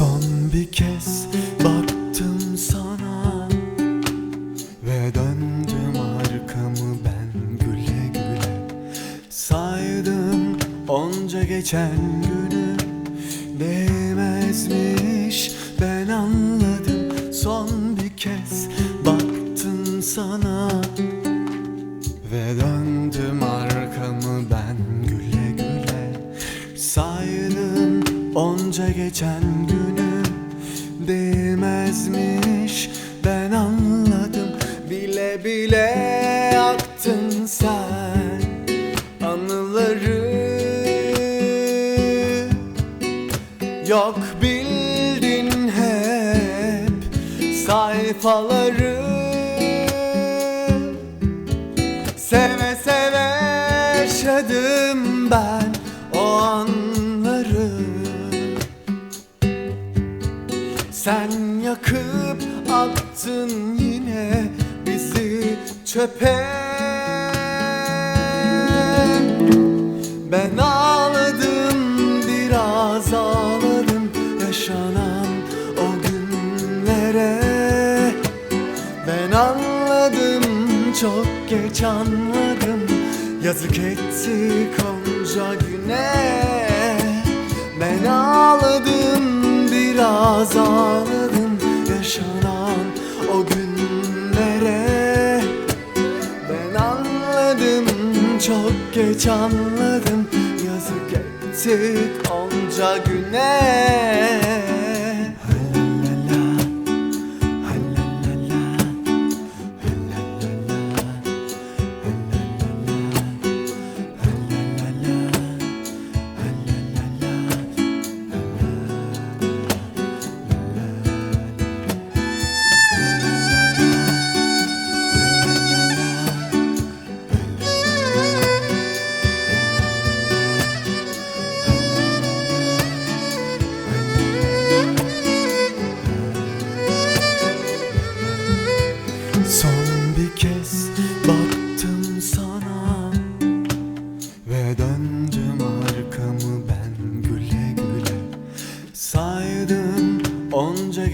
Son bir kez baktım sana Ve döndüm arkamı ben güle güle. Saydım onca geçen günü Değmezmiş. Ben anladım Son bir kez baktım sana Ve döndüm arkamı ben güle güle. Saydım onca geçen Değmezmiş ben anladım. Bile bile yaktın sen. Anıları Yok bildin hep. Sayfaları Seve seve yaşadım ben. O anları Sen yakıp attın yine bizi çöpe. Ben ağladım biraz ağladım yaşanan o günlere. Ben anladım çok geç anladım. Yazık ettik onca güne. Ben ağladım biraz ağladım Yaşanan o günlere. Ben anladım çok geç anladım. Yazık ettik onca güne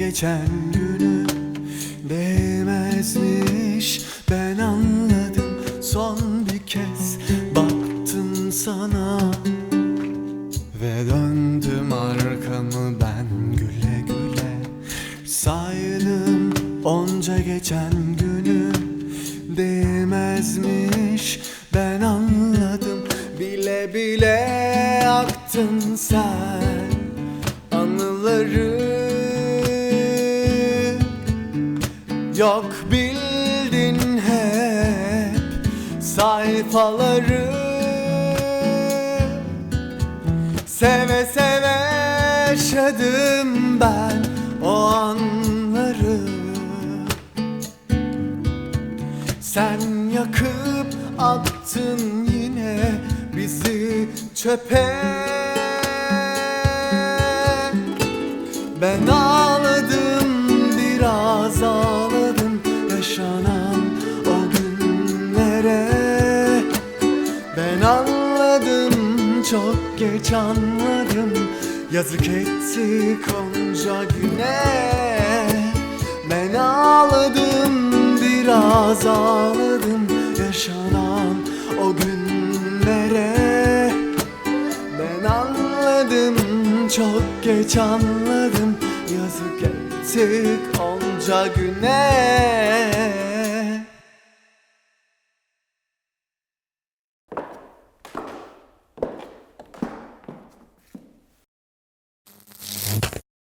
geçen günü Değmezmiş. Ben anladım Son bir kez baktım sana ve döndüm arkamı. Ben güle güle Saydım onca geçen günü. Değmezmiş. Ben anladım Bile bile yaktın sen. Anıları Yok bildin hep sayfaları. Seve seve yaşadım ben o anları. Sen yakıp attın yine bizi çöpe. Ben ağladım çok geç anladım. Yazık ettik onca güne. Ben ağladım biraz ağladım Yaşanan o günlere. Ben anladım çok geç anladım. Yazık ettik onca güne